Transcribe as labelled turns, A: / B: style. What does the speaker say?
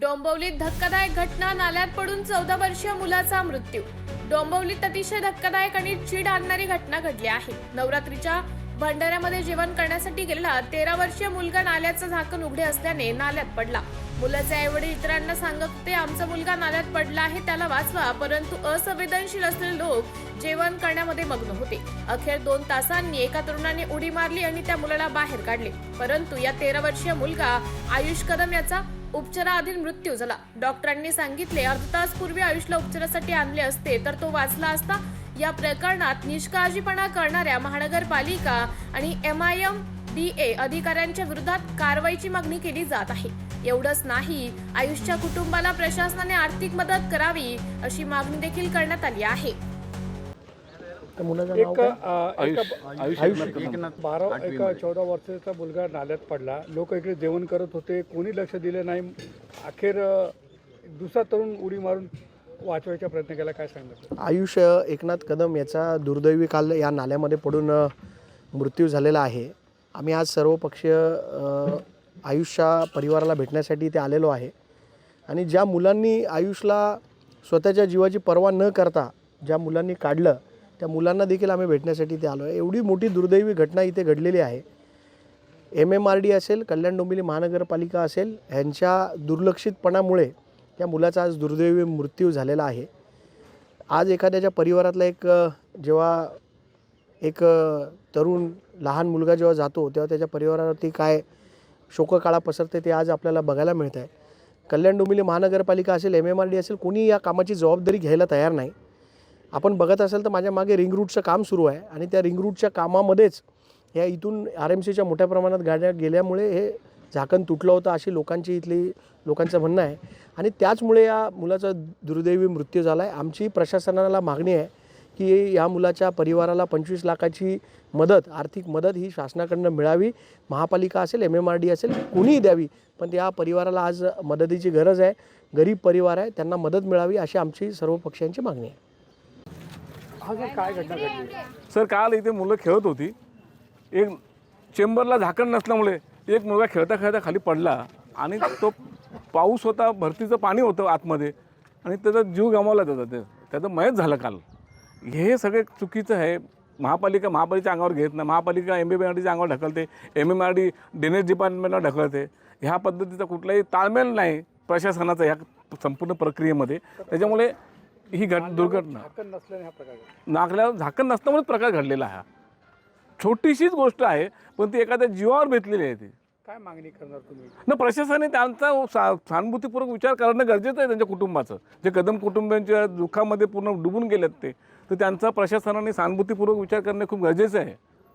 A: डोंबवलीत धक्कादायक घटना नाल्यात पडून चौदा वर्षीय मुलाचा मृत्यू. डोंबवलीत अतिशय धक्कादायक आणि चीड आणणारी घटना घडली आहे. नवरात्रीच्या भंडाऱ्यामध्ये जेवण करण्यासाठी गेलेला तेरा वर्षीय मुलगा नाल्याचं झाकण उघडे असल्याने नाल्यात पडला. मुलाचे आईवडील इतरांना सांगत होते आमचा मुलगा नाल्यात पडला आहे त्याला वाचवा परंतु असंवेदनशील असलेले लोक जेवण करण्यामध्ये मग्न होते. अखेर दोन तासांनी एका तरुणाने उडी मारली आणि त्या मुलाला बाहेर काढले. परंतु या तेरा वर्षीय मुलगा आयुष कदम याचा उपचाराधीन मृत्यू झाला. डॉक्टरांनी सांगितले अर्धा तास पूर्वी आयुषला उपचारासाठी आणले असते तर तो वाचला असता. या प्रकरणात निष्काळजीपणा करणाऱ्या महानगरपालिका आणि M I M D A अधिकाऱ्यांच्या विरोधात कारवाईची मागणी केली जात आहे. एवढंच नाही आयुषच्या कुटुंबाला प्रशासनाने आर्थिक मदत करावी अशी मागणी देखील करण्यात आली आहे.
B: त्या मुलाचं नाव
C: एक
B: काय?
C: अ,
D: आयुष
C: एका
D: आयुष
B: आयुष
D: एकनाथ
C: बारा एका चौदा वर्षाचा मुलगा नाल्यात पडला. लोक इकडे जेवण करत होते. कोणी लक्ष दिलं नाही. अखेर अ, दुसरा तरुण उडी मारून वाचवायचा प्रयत्न केला. काय सांगणार?
B: आयुष एकनाथ कदम याचा दुर्दैवी काल या नाल्यामध्ये पडून अ, मृत्यू झालेला आहे. आम्ही आज सर्व पक्षीय अ, आयुषच्या परिवाराला भेटण्यासाठी इथे आलेलो आहे. आणि ज्या मुलांनी आयुषला स्वतःच्या जीवाची पर्वा न करता ज्या मुलांनी काढलं त्या मुलांना देखील आम्ही भेटण्यासाठी इथे आलो आहे एवढी मोठी दुर्दैवी घटना इथे घडलेली आहे. एम एम आर डी असेल कल्याण डोंबिवली महानगरपालिका असेल ह्यांच्या दुर्लक्षितपणामुळे त्या मुलाचा आज दुर्दैवी मृत्यू झालेला आहे. आज एखाद्याच्या परिवारातला एक जेव्हा एक तरुण लहान मुलगा जेव्हा जातो तेव्हा त्याच्या परिवारावरती काय शोककाळा पसरते ते आज आपल्याला बघायला मिळत आहे कल्याण डोंबिवली महानगरपालिका असेल एम एम आर डी असेल कोणी या कामाची जबाबदारी घ्यायला तयार नाही. आपण बघत असाल तर माझ्या मागे रिंग रूटचं काम सुरू आहे आणि त्या रिंग रूटच्या कामामध्येच या इथून आर एम सीच्या मोठ्या प्रमाणात गाड्या गेल्यामुळे हे झाकण तुटलं होतं अशी लोकांची इथली लोकांचं म्हणणं आहे. आणि त्याचमुळे या मुलाचा दुर्दैवी मृत्यू झाला आहे आमची प्रशासनाला मागणी आहे की या मुलाच्या परिवाराला पंचवीस लाखाची मदत आर्थिक मदत ही शासनाकडनं मिळावी. महापालिका असेल एम एम आर डी असेल कोणीही द्यावी. पण या परिवाराला आज मदतीची गरज आहे. गरीब परिवार आहे त्यांना मदत मिळावी अशी आमची सर्व पक्षांची मागणी आहे.
C: हा जो काय घटना घडली?
D: सर काल इथे मुलं खेळत होती. एक चेंबरला झाकण नसल्यामुळे एक मुलगा खेळता खेळता खाली पडला आणि तो पाऊस होता भरतीचं पाणी होतं आतमध्ये आणि त्याचा जीव गमावला त्याचा. ते त्याचं मयत झालं काल. हे सगळे चुकीचं आहे. महापालिका महापालिकेच्या अंगावर घेत नाही. महापालिका एम बी बी आर डीच्या अंगावर ढकलते. M M R D drainage डिपार्टमेंटला ढकलते. ह्या पद्धतीचा कुठलाही ताळमेळ नाही प्रशासनाचा ह्या संपूर्ण प्रक्रियेमध्ये. त्याच्यामुळे ही घट दुर्घटना.
C: झाकण नसल्याने हा प्रकार घडला.
D: नाकल्यावर झाकण नसल्यामुळे प्रकार घडलेला हा. छोटीशीच गोष्ट आहे पण ती एखाद्या जीवावर बेतलेली आहे ती.
C: काय मागणी करणार तुम्ही?
D: न प्रशासनाने त्यांचा सा सहानुभूतीपूर्वक विचार करणं गरजेचं आहे त्यांच्या कुटुंबाचं. जे कदम कुटुंबियांच्या दुःखामध्ये पूर्ण डुबून गेलेत ते. तर त्यांचा प्रशासनाने सहानुभूतीपूर्वक विचार करणे खूप गरजेचं आहे.